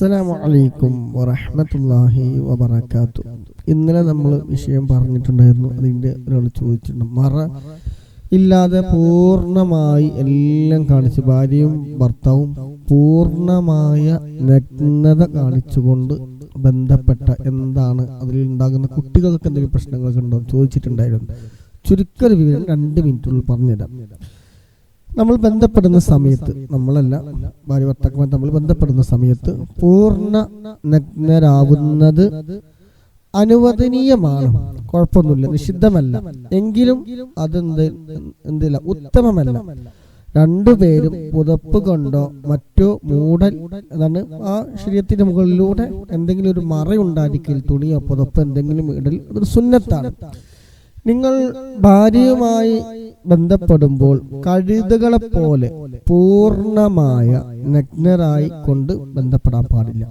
അസ്സലാമു അലൈക്കും വറഹ്മത്തുള്ളാഹി വബർക്കാത്തു ഇന്നലെ നമ്മൾ വിഷയം പറഞ്ഞിട്ടുണ്ടായിരുന്നു. അതിന്റെ ഒരാൾ ചോദിച്ചിട്ടുണ്ട്. മറ ഇല്ലാതെ പൂർണമായി എല്ലാം കാണിച്ച് ഭാര്യയും ഭർത്താവും പൂർണമായ നഗ്നത കാണിച്ചുകൊണ്ട് ബന്ധപ്പെട്ട എന്താണ്? അതിൽ ഉണ്ടാകുന്ന കുട്ടികൾക്ക് എന്തെങ്കിലും പ്രശ്നങ്ങളൊക്കെ ഉണ്ടോ ചോദിച്ചിട്ടുണ്ടായിരുന്നു. ചുരുക്കൊരു വിവരം രണ്ട് മിനിറ്റുള്ളിൽ പറഞ്ഞുതരാം. നമ്മൾ ബന്ധപ്പെടുന്ന സമയത്ത് നമ്മളല്ല ഭാര്യ ഭർത്താക്കന്മാർ നമ്മൾ ബന്ധപ്പെടുന്ന സമയത്ത് പൂർണ നഗ്നരാവുന്നത് അനുവദനീയമാണ്. കുഴപ്പമൊന്നുമില്ല നിഷിദ്ധമല്ല. എങ്കിലും അതെന്ത് എന്തില്ല ഉത്തമമല്ല. രണ്ടുപേരും പുതപ്പ് കൊണ്ടോ മറ്റോ മൂടൽ അതാണ് ആ ശരീരത്തിന്റെ മുകളിലൂടെ എന്തെങ്കിലും ഒരു മറയുണ്ടായിരിക്കൽ തുണിയോ പുതപ്പ് എന്തെങ്കിലും ഇടൽ അതൊരു സുന്നത്താണ്. നിങ്ങൾ ഭാര്യയുമായി ബന്ധപ്പെടുമ്പോൾ കഴുതുകളെ പോലെ പൂർണമായ നഗ്നരായി കൊണ്ട് ബന്ധപ്പെടാൻ പാടില്ല.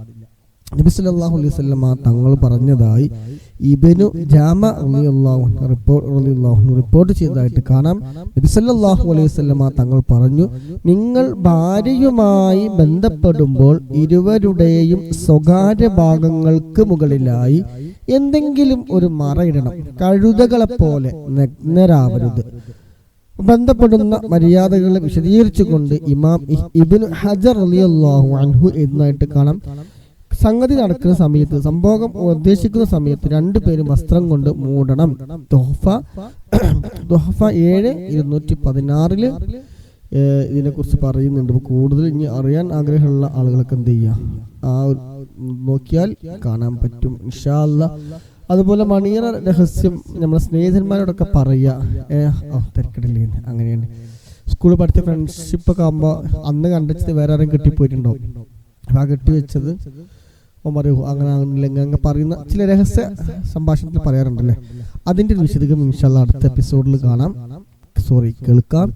നബി സല്ലല്ലാഹു അലൈഹി വസല്ലമ തങ്ങൾ പറഞ്ഞതായി ഇബനു ജാമ റളിയല്ലാഹു റിപ്പോർട്ട് റളിയല്ലാഹു റിപ്പോർട്ട് ചെയ്തതായിട്ട് കാണാം. നബി സല്ലല്ലാഹു അലൈഹി വസല്ലമ തങ്ങൾ പറഞ്ഞു നിങ്ങൾ ഭാര്യയുമായി ബന്ധപ്പെടുമ്പോൾ ഇരുവരുടെയും സ്വകാര്യ ഭാഗങ്ങൾക്ക് മുകളിലായി എന്തെങ്കിലും ഒരു മറയിടണം കഴുതകളെ പോലെ നഗ്നരാവരുത്. ബന്ധപ്പെടുന്ന മര്യാദകളെ വിശദീകരിച്ചുകൊണ്ട് ഇമാം ഇബിൻ ഹജർ അലിയല്ലാഹു അൻഹു എന്നായിട്ട് കാണാം. സംഗതി നടക്കുന്ന സമയത്ത് സംഭവം ഉദ്ദേശിക്കുന്ന സമയത്ത് രണ്ടുപേരും വസ്ത്രം കൊണ്ട് മൂടണം. ദോഹഫ ദോഹഫ ഏഴ് ഇരുന്നൂറ്റി പതിനാറിൽ ഇതിനെ കുറിച്ച് പറയുന്നുണ്ട്. കൂടുതൽ ഇനി അറിയാൻ ആഗ്രഹമുള്ള ആളുകൾക്ക് എന്ത് ചെയ്യാം? ആ നോക്കിയാൽ കാണാൻ പറ്റും. ഇൻഷാല്ല അതുപോലെ മണിയറ രഹസ്യം നമ്മളെ സ്നേഹിതന്മാരോടൊക്കെ പറയുക ഏഹ് തിരക്കിടില്ലേ. അങ്ങനെയാണ്. സ്കൂളിൽ പഠിച്ച ഫ്രണ്ട്ഷിപ്പ് ഒക്കെ ആകുമ്പോൾ അന്ന് കണ്ടിട്ട് വേറെ ആരും കിട്ടിപ്പോയിട്ടുണ്ടാവും അപ്പം ആ കെട്ടി വെച്ചത് ഓൻ പറയൂ അങ്ങനെ ആകുന്നില്ലെങ്കിൽ അങ്ങനെ പറയുന്ന ചില രഹസ്യ സംഭാഷണത്തിൽ പറയാറുണ്ടല്ലേ? അതിന്റെ ഒരു വിശദീകരണം ഇൻഷാല്ല അടുത്ത എപ്പിസോഡിൽ കാണാം. സോറി കേൾക്കാം.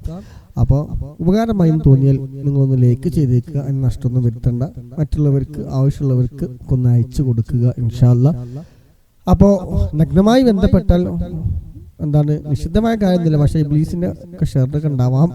അപ്പോൾ ഉപകാരമായി തോന്നിയാൽ നിങ്ങളൊന്ന് ലൈക്ക് ചെയ്തേക്കുക. അതിന് നഷ്ടമൊന്നും വരുത്തണ്ട. മറ്റുള്ളവർക്ക് ആവശ്യമുള്ളവർക്ക് ഒന്ന് അയച്ചു കൊടുക്കുക ഇൻഷാല്ല അപ്പോൾ നഗ്നമായി ബന്ധപ്പെട്ടാൽ എന്താണ് നിഷിദ്ധമായ കാര്യമൊന്നുമില്ല പക്ഷേ ബ്ലീസിന്റെ ഒക്കെ ഷെയറൊക്കെ ഉണ്ടാവാം.